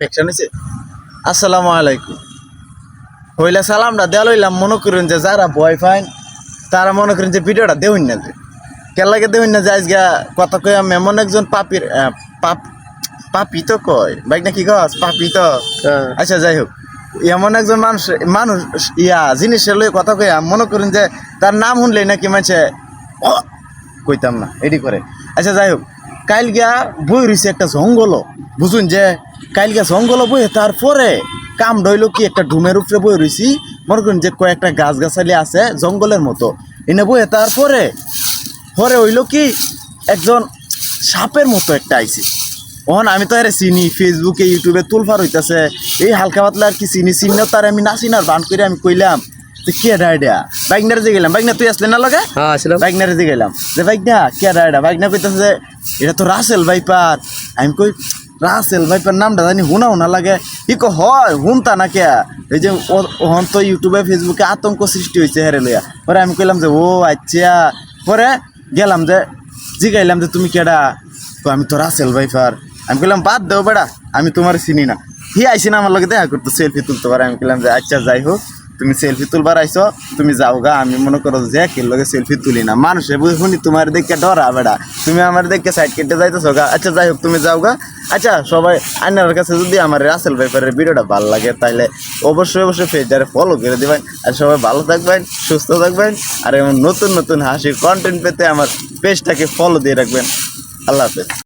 হয়েছে আসসালামু আলাইকুম। হইলা সালামটা দেওয়া লইলাম মনে করেন যে যারা ভয় পাইন তারা মনে করেন যে ভিডিওটা দেউন না যে। কেলাকে দেউন না যে আজকে কথা কই আমি এমন একজন পাপির পাপ পাপি তো কয়? বাইক না কি কস? পাপি তো। আচ্ছা যাই হোক। এমন একজন মানুষ মানুষ ইয়া জিনিসের লই কথা কই মনে করেন যে তার নাম শুনলেই নাকি মানছে ও কইতাম না এডি করে। আচ্ছা যাই হোক। কাইল গিয়া বই রইছে একটা জঙ্গল। বুঝুন যে, কাইল গিয়া জঙ্গল বই, তারপরে কাম ডইল কি একটা ডুমের উপরে বই রইছি মনে করেন যে কয়েকটা গাছ গাছালি আছে জঙ্গলের মতো। এনে বই, তারপরে, পরে হইল কি, একজন সাপের মতো একটা আইছে। ওহন আমি তো আরে চিনি ফেসবুকে ইউটিউবে তুলফার হইতাছে। এই হালকা পাতলা আর কি চিনি, চিনিও তার আমি না চিনার, বান করে আমি কইলাম কে ডাইডা বাইকনারে যে গেলাম তুই আসলে না লগে? হ্যাঁ আসলাম। বাইকনারে যে গেলাম। যে কে ডাইডা বাইকনা কইতাছে যে এটা তো রাসেল আমি কই রাসেল ভাইপার নামটা জানি হুনা হুনা লাগে। ই কো হয় হুনতা না কে? এই যে ওহন তো ইউটিউবে ফেসবুকে আতঙ্ক সৃষ্টি হয়েছে হেরে লইয়া। পরে আমি কইলাম যে ও আচ্ছা। পরে গেলাম যে জিগাইলাম যে তুমি কেডা? তো আমি তো রাসেল ভাইপার আমি কইলাম বাদ দেও বেড়া আমি তোমার চিনি না। হি আইসি না আমার লগে দেখা করতো সেলফি তুলতে পারে। আমি কইলাম যে আচ্ছা যাই হোক। তুমি সেলফি তুলবার আইছো, তুমি যাও গা, আমি মনে করো যে কে লগে সেলফি তুলি না। মানুষে শুনি তোমার দেখে ডরা বেড়া। তুমি আমার দেখে সাইড কেটে যাইতেছো গা। আচ্ছা যাই হোক, তুমি যাও গা। আচ্ছা সবাই আইনার কাছে যদি আমার রাসেল ভাইপারের ভিডিওটা ভালো লাগে তাহলে অবশ্যই অবশ্যই পেজটারে ফলো করে দিবেন। আর সবাই ভালো থাকবেন, সুস্থ থাকবেন, আর এমন নতুন নতুন হাসির কন্টেন্ট পেতে আমার পেজটাকে ফলো দিয়ে রাখবেন। আল্লাহ হাফেজ।